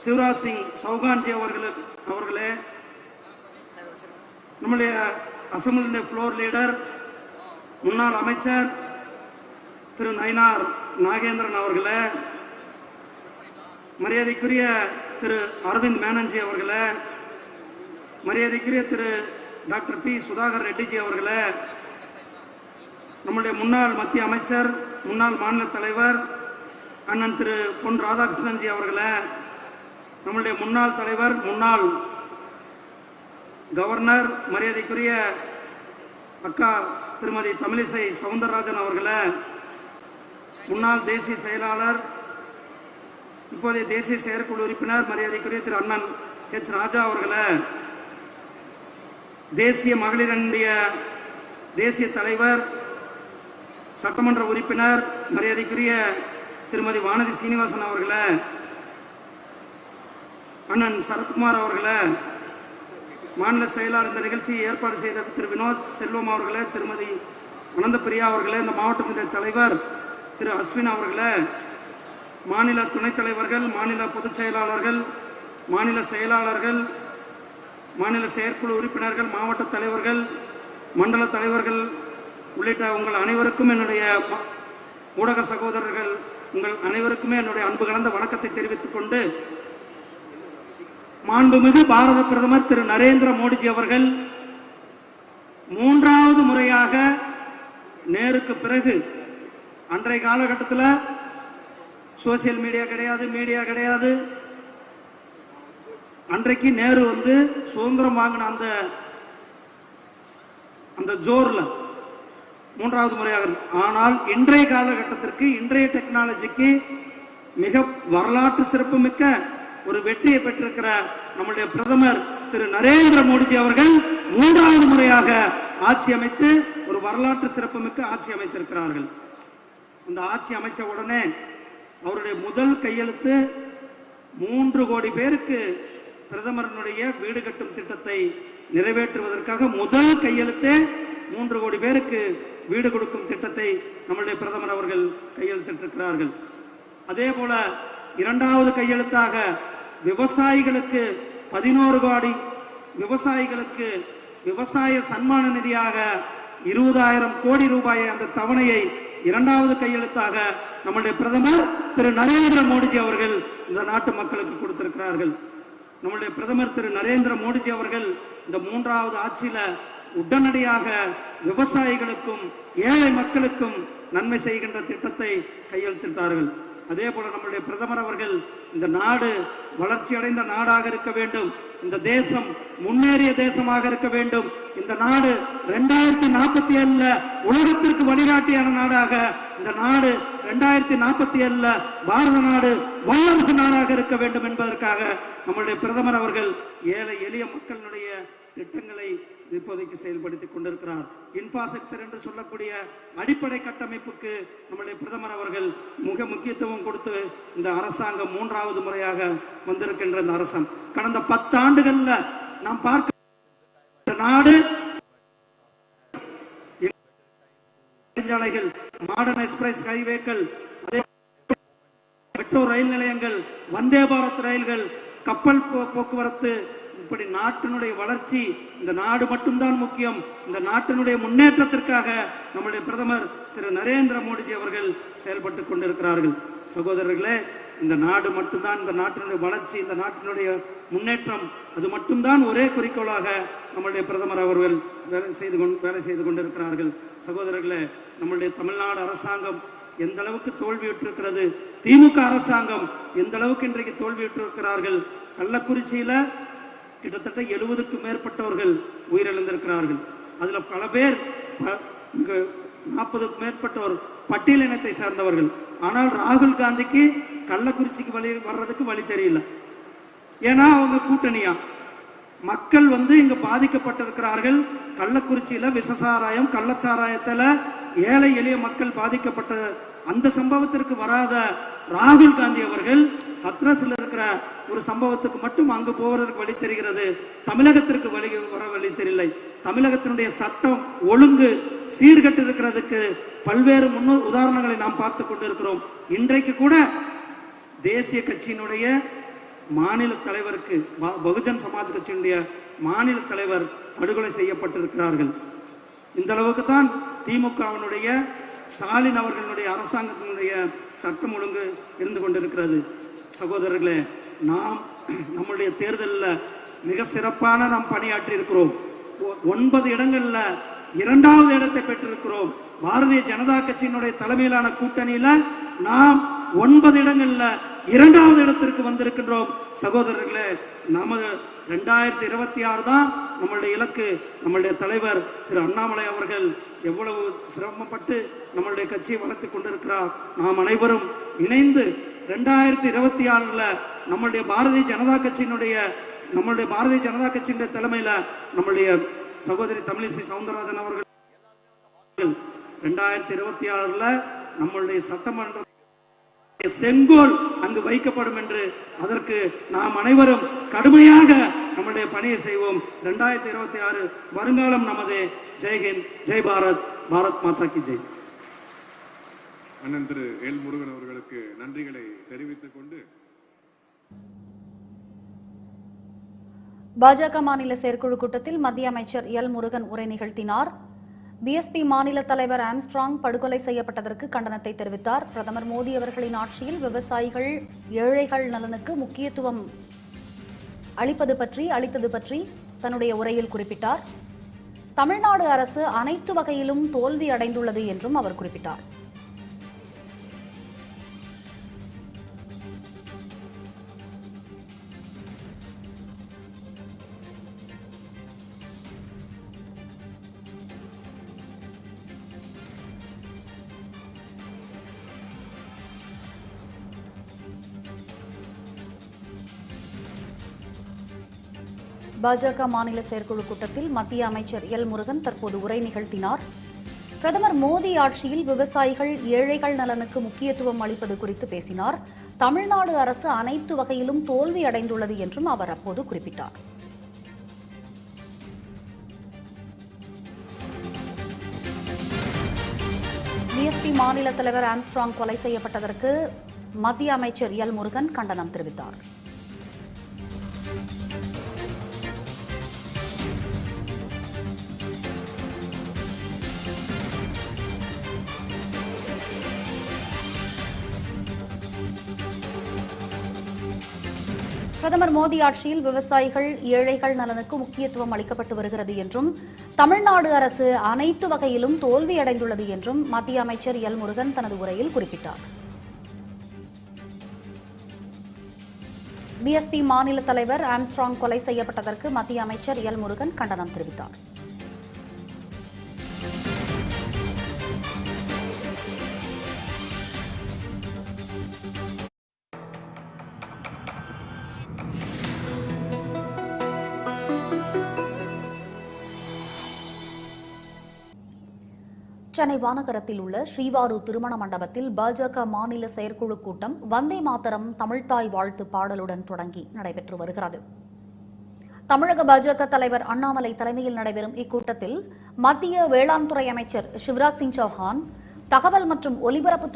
சிவராஜ் சிங் சௌகான்ஜி அவர்களுக்கு அவர்களே நம்முடைய அசம்பிளியுடைய ஃப்ளோர் லீடர் முன்னாள் அமைச்சர் திரு நயினார் நாகேந்திரன் அவர்களே. மரியாதைக்குரிய திரு அரவிந்த் மேனன்ஜி அவர்களே. மரியாதைக்குரிய திரு டாக்டர் பி சுதாகர் ரெட்டிஜி அவர்களே. நம்முடைய முன்னாள் மத்திய அமைச்சர் முன்னாள் மாநில தலைவர் அண்ணன் திரு பொன் ராதாகிருஷ்ணன்ஜி அவர்களே. நம்முடைய முன்னாள் தலைவர் முன்னாள் கவர்னர் மரியாதைக்குரிய அக்கா திருமதி தமிழிசை சவுந்தரராஜன் அவர்களை முன்னாள் தேசிய செயலாளர் இப்போதைய தேசிய செயற்குழு உறுப்பினர் மரியாதைக்குரிய திரு அண்ணன் ஹெச் ராஜா அவர்களை தேசிய மகளிரனுடைய தேசிய தலைவர் சட்டமன்ற உறுப்பினர் மரியாதைக்குரிய திருமதி வானதி சீனிவாசன் அவர்களை அண்ணன் சரத்குமார் அவர்களே மாநில செயலாளர் இந்த நிகழ்ச்சியை ஏற்பாடு செய்த திரு வினோத் செல்வம் அவர்களே திருமதி அனந்தபிரியா அவர்களே இந்த மாவட்டத்தினுடைய தலைவர் திரு அஸ்வின் அவர்களே மாநில துணைத் தலைவர்கள் மாநில பொதுச் செயலாளர்கள் மாநில செயலாளர்கள் மாநில செயற்குழு உறுப்பினர்கள் மாவட்ட தலைவர்கள் மண்டல தலைவர்கள் உள்ளிட்ட உங்கள் அனைவருக்கும் என்னுடைய ஊடக சகோதரர்கள் உங்கள் அனைவருக்குமே என்னுடைய அன்பு கலந்த வணக்கத்தை தெரிவித்துக் கொண்டு மாண்புமிகு பாரத பிரதமர் திரு நரேந்திர மோடிஜி அவர்கள் மூன்றாவது முறையாக நேருக்கு பிறகு அன்றைய காலகட்டத்தில் சோசியல் மீடியா கிடையாது மீடியா கிடையாது. அன்றைக்கு நேரு வந்து சுதந்திரம் வாங்கின அந்த அந்த ஜோர்ல மூன்றாவது முறையாக ஆனால் இன்றைய காலகட்டத்திற்கு இன்றைய டெக்னாலஜிக்கு மிக வரலாற்று சிறப்புமிக்க ஒரு வெற்றியை பெற்றிருக்கிற நம்முடைய பிரதமர் திரு நரேந்திர மோடிஜி அவர்கள் மூன்றாவது முறையாக ஆட்சி அமைத்து ஒரு வரலாற்று சிறப்புமிக்க ஆட்சி அமைத்திருக்கிறார்கள். அந்த ஆட்சி அமைச்ச உடனே அவருடைய முதல் கையெழுத்து மூன்று கோடி பேருக்கு பிரதமரனுடைய வீடு கட்டும் திட்டத்தை நிறைவேற்றுவதற்காக முதல் கையெழுத்தே மூன்று கோடி பேருக்கு வீடு கொடுக்கும் திட்டத்தை நம்முடைய பிரதமர் அவர்கள் கையெழுத்திட்டிருக்கிறார்கள். அதே போல இரண்டாவது கையெழுத்தாக விவசாயிகளுக்கு பதினோரு கோடி விவசாயிகளுக்கு விவசாய சன்மான நிதியாக இருபதாயிரம் கோடி ரூபாயை அந்த தவணையை இரண்டாவது கையெழுத்தாக நம்முடைய பிரதமர் திரு நரேந்திர மோடிஜி அவர்கள் இந்த நாட்டு மக்களுக்கு கொடுத்திருக்கிறார்கள். நம்முடைய பிரதமர் திரு நரேந்திர மோடிஜி அவர்கள் இந்த மூன்றாவது ஆட்சியில உடனடியாக விவசாயிகளுக்கும் ஏழை மக்களுக்கும் நன்மை செய்கின்ற திட்டத்தை கையெழுத்திட்டார்கள். அதே போல நம்முடைய பிரதமர் அவர்கள் இந்த நாடு வளர்ச்சி அடைந்த நாடாக இருக்க வேண்டும். இந்த தேசம் முன்னேறிய தேசமாக இருக்க வேண்டும். இந்த நாடு ரெண்டாயிரத்தி நாற்பத்தி ஏழுல உலகத்திற்கு வழிகாட்டியான நாடாக இந்த நாடு ரெண்டாயிரத்தி நாற்பத்தி ஏழுல பாரத நாடு வல்லரசு நாடாக இருக்க வேண்டும் என்பதற்காக நம்மளுடைய பிரதமர் அவர்கள் ஏழை எளிய மக்களுடைய திட்டங்களை இப்போதைக்கு செயல்படுத்திக் கொண்டிருக்கிறார். இன்ஃப்ராஸ்ட்ரக்சர் என்று சொல்லக்கூடிய அடிப்படை கட்டமைப்புக்கு நம்முடைய பிரதமர் அவர்கள் மிக முக்கியத்துவம் கொடுத்து இந்த அரசாங்கம் மூன்றாவது முறையாக வந்திருக்கின்ற இந்த அரசம். கடந்த பத்தாண்டுகள்ல நாம் பார்க்க இந்த நாடு நெடுஞ்சாலைகள் மாடர்ன் எக்ஸ்பிரஸ் ஹைவேக்கள் மெட்ரோ ரயில் நிலையங்கள் வந்தே பாரத் ரயில்கள் கப்பல் போ- போக்குவரத்து இப்படி நாட்டினுடைய வளர்ச்சி இந்த நாடு மட்டும்தான் முக்கியம். இந்த நாட்டினுடைய முன்னேற்றத்திற்காக நம்முடைய பிரதமர் திரு நரேந்திர மோடிஜி அவர்கள் செயல்பட்டு கொண்டிருக்கிறார்கள். சகோதரர்களே இந்த நாடு மட்டும்தான் இந்த நாட்டினுடைய வளர்ச்சி இந்த நாட்டினுடைய முன்னேற்றம் அது மட்டும்தான் ஒரே குறிக்கோளாக நம்மளுடைய பிரதமர் அவர்கள் வேலை செய்து கொண்டு வேலை செய்து கொண்டிருக்கிறார்கள். சகோதரர்களே நம்மளுடைய தமிழ்நாடு அரசாங்கம் எந்த அளவுக்கு தோல்வியுற்றிருக்கிறது? திமுக அரசாங்கம் எந்த அளவுக்கு இன்றைக்கு தோல்வியுற்றிருக்கிறார்கள்? கள்ளக்குறிச்சியில கிட்டத்தட்ட எழுபதுக்கும் மேற்பட்டவர்கள் உயிரிழந்திருக்கிறார்கள். அதுல பல பேர் நாற்பதுக்கும் மேற்பட்டோர் பட்டியல் இனத்தை சார்ந்தவர்கள். ஆனால் ராகுல் காந்திக்கு கள்ளக்குறிச்சிக்கு வழி வர்றதுக்கு வழி தெரியல. ஏன்னா அவங்க கூட்டணியா? மக்கள் வந்து இங்க பாதிக்கப்பட்டிருக்கிறார்கள். கள்ளக்குறிச்சியில விசசாராயம் கள்ளச்சாராயத்துல ஏழை எளிய மக்கள் பாதிக்கப்பட்ட அந்த சம்பவத்திற்கு வராத ராகுல் காந்தி அவர்கள் ஹத்ரஸ்ல இருக்கிற ஒரு சம்பவத்துக்கு மட்டும் அங்கு போவதற்கு வழி தெரிகிறது. தமிழகத்திற்கு வழி வர வழி தெரியலை. தமிழகத்தினுடைய சட்டம் ஒழுங்கு சீர்கட்டு இருக்கிறதுக்கு பல்வேறு முன்னு உதாரணங்களை நாம் பார்த்து கொண்டிருக்கிறோம். இன்றைக்கு கூட தேசிய கட்சியினுடைய மாநில தலைவருக்கு பகுஜன் சமாஜ் கட்சியினுடைய மாநில தலைவர் படுகொலை செய்யப்பட்டிருக்கிறார்கள். இந்த அளவுக்கு தான் திமுகவினுடைய ஸ்டாலின் அவர்களுடைய அரசாங்கத்தினுடைய சட்டம் ஒழுங்கு இருந்து கொண்டிருக்கிறது. சகோதரர்களே நாம் நம்முடைய தேர்தலில் மிக சிறப்பான நாம் பணியாற்றி இருக்கிறோம் ஒ- ஒன்பது இடங்களில் இரண்டாவது இடத்தை பெற்றிருக்கிறோம். பாரதிய ஜனதா கட்சியினுடைய தலைமையிலான கூட்டணியில நாம் ஒன்பது இடங்கள்ல இரண்டாவது இடத்திற்கு வந்திருக்கின்றோம். சகோதரர்களே நமது ரெண்டாயிரத்தி இருபத்தி ஆறு தான் நம்மளுடைய இலக்கு. நம்மளுடைய தலைவர் திரு அண்ணாமலை அவர்கள் எவ்வளவு சிரமப்பட்டு நம்மளுடைய கட்சியை வளர்த்து கொண்டிருக்கிறார். நாம் அனைவரும் இணைந்து ரெண்டாயிரத்தி இருபத்தி ஆறுல நம்மளுடைய பாரதிய ஜனதா கட்சியினுடைய நம்மளுடைய பாரதிய ஜனதா கட்சியினுடைய தலைமையில நம்மளுடைய சகோதரி தமிழிசை சவுந்தரராஜன் அவர்கள் ரெண்டாயிரத்தி இருபத்தி ஆறுல நம்மளுடைய சட்டமன்ற செங்கோல் அங்கு வைக்கப்படும் என்று அதற்கு நாம் அனைவரும் கடுமையாக நம்முடைய பணியை செய்வோம். ரெண்டாயிரத்தி இருபத்தி ஆறு வருங்காலம் நமது. ஜெய்ஹிந்த் ஜெய் பாரத் பாரத் மாதா கி ஜெய். அண்ணன் திரு எல் முருகன் அவர்களுக்கு நன்றிகளை தெரிவித்துக் கொண்டு பாஜக மாநில செயற்குழு கூட்டத்தில் மத்திய அமைச்சர் எல் முருகன் உரை நிகழ்த்தினார். பிஎஸ்பி மாநில தலைவர் ஆம்ஸ்ட்ராங் படுகொலை செய்யப்பட்டதற்கு கண்டனத்தை தெரிவித்தார். பிரதமர் மோடி அவர்களின் ஆட்சியில் விவசாயிகள் ஏழைகள் நலனுக்கு முக்கியத்துவம் அளிப்பது பற்றி அளித்தது பற்றி தன்னுடைய உரையில் குறிப்பிட்டார். தமிழ்நாடு அரசு அனைத்து வகையிலும் தோல்வி அடைந்துள்ளது என்றும் அவர் குறிப்பிட்டார். பாஜக மாநில செயற்குழு கூட்டத்தில் மத்திய அமைச்சர் எல் முருகன் தற்போது உரை நிகழ்த்தினார். பிரதமர் மோடி ஆட்சியில் விவசாயிகள் ஏழைகள் நலனுக்கு முக்கியத்துவம் அளிப்பது குறித்து பேசினார். தமிழ்நாடு அரசு அனைத்து வகையிலும் தோல்வி அடைந்துள்ளது என்றும் அவர் அப்போது குறிப்பிட்டார். ஜிஎஸ்டி மாநில தலைவர் ஆம்ஸ்ட்ராங் கொலை செய்யப்பட்டதற்கு மத்திய அமைச்சர் எல் முருகன் கண்டனம் தெரிவித்தார். பிரதமர் மோடி ஆட்சியில் விவசாயிகள் ஏழைகள் நலனுக்கு முக்கியத்துவம் அளிக்கப்பட்டு வருகிறது என்றும் தமிழ்நாடு அரசு அனைத்து வகையிலும் தோல்வியடைந்துள்ளது என்றும் மத்திய அமைச்சர் எல். முருகன் தனது உரையில் குறிப்பிட்டார். பிஎஸ்பி மாநில தலைவர் ஆம்ஸ்ட்ராங் கொலை செய்யப்பட்டதற்கு மத்திய அமைச்சர் எல். முருகன் கண்டனம் தெரிவித்தார். சென்னை வானகரத்தில் உள்ள ஸ்ரீவாரு திருமண மண்டபத்தில் பாஜக மாநில செயற்குழு கூட்டம் வந்தே மாத்தரம் தமிழ்தாய் வாழ்த்து பாடலுடன் தொடங்கி நடைபெற்று வருகிறது. தமிழக பாஜக தலைவர் அண்ணாமலை தலைமையில் நடைபெறும் இக்கூட்டத்தில் மத்திய வேளாண் துறை அமைச்சர் சிவராஜ் சிங் சௌஹான் தகவல் மற்றும் ஒலிபரப்பு